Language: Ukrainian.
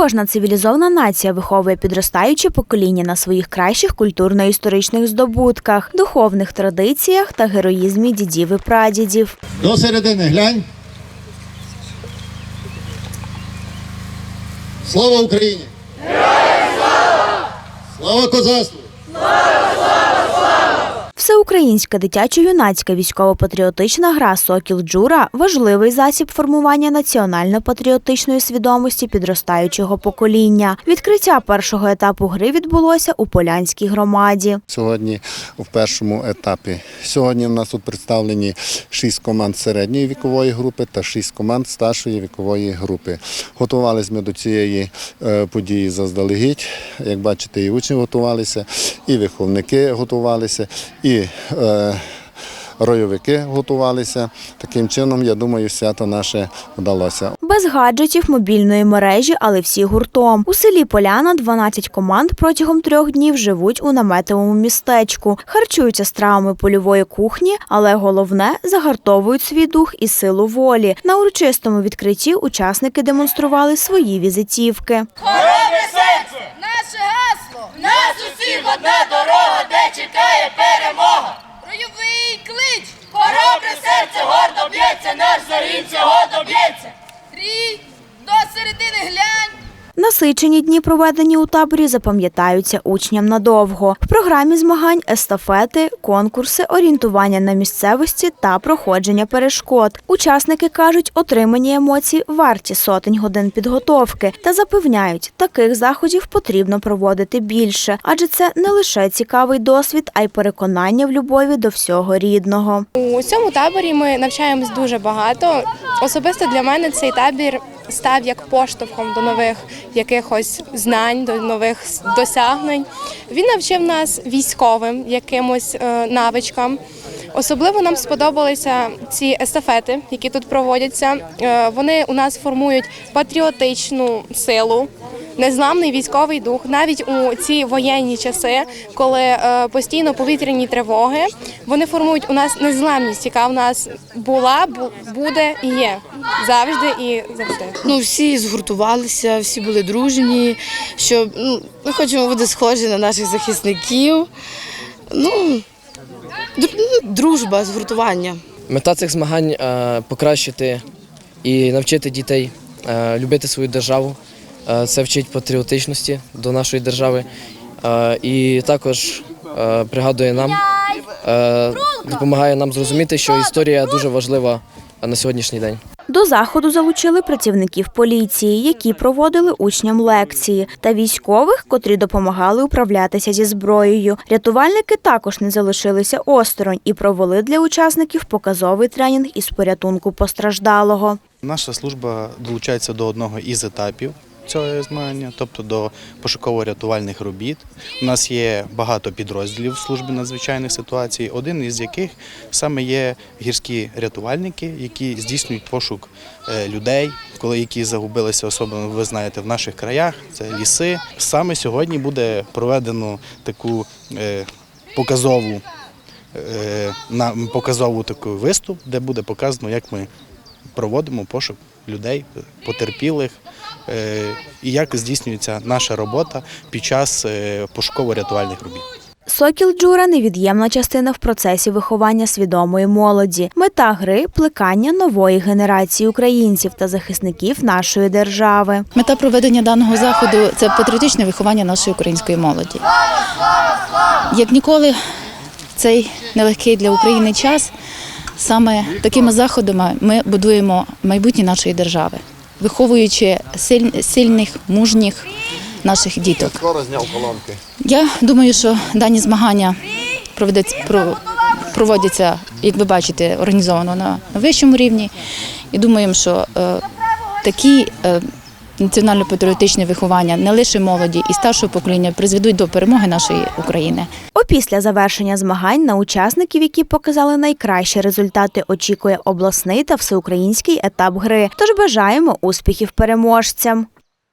Кожна цивілізована нація виховує підростаюче покоління на своїх кращих культурно-історичних здобутках, духовних традиціях та героїзмі дідів і прадідів. До середини глянь. Слава Україні! слава! Слава козацтву! Всеукраїнська дитячо-юнацька військово-патріотична гра Сокіл Джура важливий засіб формування національно-патріотичної свідомості підростаючого покоління. Відкриття першого етапу гри відбулося у Полянській громаді. Сьогодні в першому етапі. Сьогодні в нас тут представлені шість команд середньої вікової групи та шість команд старшої вікової групи. Готувалися ми до цієї е, події заздалегідь. Як бачите, і учні готувалися, і виховники готувалися, і е, ройовики готувалися. Таким чином, я думаю, свято наше вдалося. Без гаджетів, мобільної мережі, але всі гуртом. У селі Поляна 12 команд протягом трьох днів живуть у наметовому містечку, харчуються стравами польової кухні, але головне загартовують свій дух і силу волі. На урочистому відкритті учасники демонстрували свої візитівки. Хоробре серце! Наше гасло! Нас усіх одна дорога, де чекає перемога! Бойовий клич! Хоробре серце гордо б'ється, наш загін цього доб'ється! Трій, до середини глянь! Насичені дні, проведені у таборі, запам'ятаються учням надовго. В програмі змагань естафети, конкурси, орієнтування на місцевості та проходження перешкод. Учасники кажуть, отримані емоції варті сотень годин підготовки та запевняють, таких заходів потрібно проводити більше, адже це не лише цікавий досвід, а й переконання в любові до всього рідного. У цьому таборі ми навчаємось дуже багато. Особисто для мене цей табір став як поштовхом до нових якихось знань, до нових досягнень. Він навчив нас військовим якимось е, навичкам. Особливо нам сподобалися ці естафети, які тут проводяться. Е, Вони у нас формують патріотичну силу, незламний військовий дух. Навіть у ці воєнні часи, коли е, постійно повітряні тривоги, вони формують у нас незламність, яка в нас була, буде і є завжди і завжди. Ну, всі згуртувалися, всі були дружні, що ну, ми хочемо бути схожі на наших захисників. Ну, ну, дружба, згуртування. Мета цих змагань е, покращити і навчити дітей е, любити свою державу. Е, Це вчить патріотичності до нашої держави. Е, І також е, пригадує нам, допомагає нам зрозуміти, що історія дуже важлива на сьогоднішній день. До заходу залучили працівників поліції, які проводили учням лекції, та військових, котрі допомагали управлятися зі зброєю. Рятувальники також не залишилися осторонь і провели для учасників показовий тренінг із порятунку постраждалого. Наша служба долучається до одного із етапів цього змагання, тобто до пошуково-рятувальних робіт. У нас є багато підрозділів служби надзвичайних ситуацій, один із яких саме є гірські рятувальники, які здійснюють пошук е, людей, коли які загубилися, особливо ви знаєте, в наших краях, це ліси. Саме сьогодні буде проведено таку е, показову. е, На показову таку виступ, де буде показано, як ми проводимо пошук людей, потерпілих, і як здійснюється наша робота під час е, пошуково-рятувальних робіт. Сокіл Джура невід'ємна частина в процесі виховання свідомої молоді. Мета гри плекання нової генерації українців та захисників нашої держави. Мета проведення даного заходу це патріотичне виховання нашої української молоді. Як ніколи, в цей нелегкий для України час саме такими заходами ми будуємо майбутнє нашої держави, виховуючи силь- сильних, мужніх наших діток. Я думаю, що дані змагання проводяться, як ви бачите, організовано на на вищому рівні. І думаємо, що е, такі е, національно-патріотичне виховання не лише молоді і старшого покоління призведуть до перемоги нашої України. Опісля завершення змагань на учасників, які показали найкращі результати, очікує обласний та всеукраїнський етап гри. Тож бажаємо успіхів переможцям.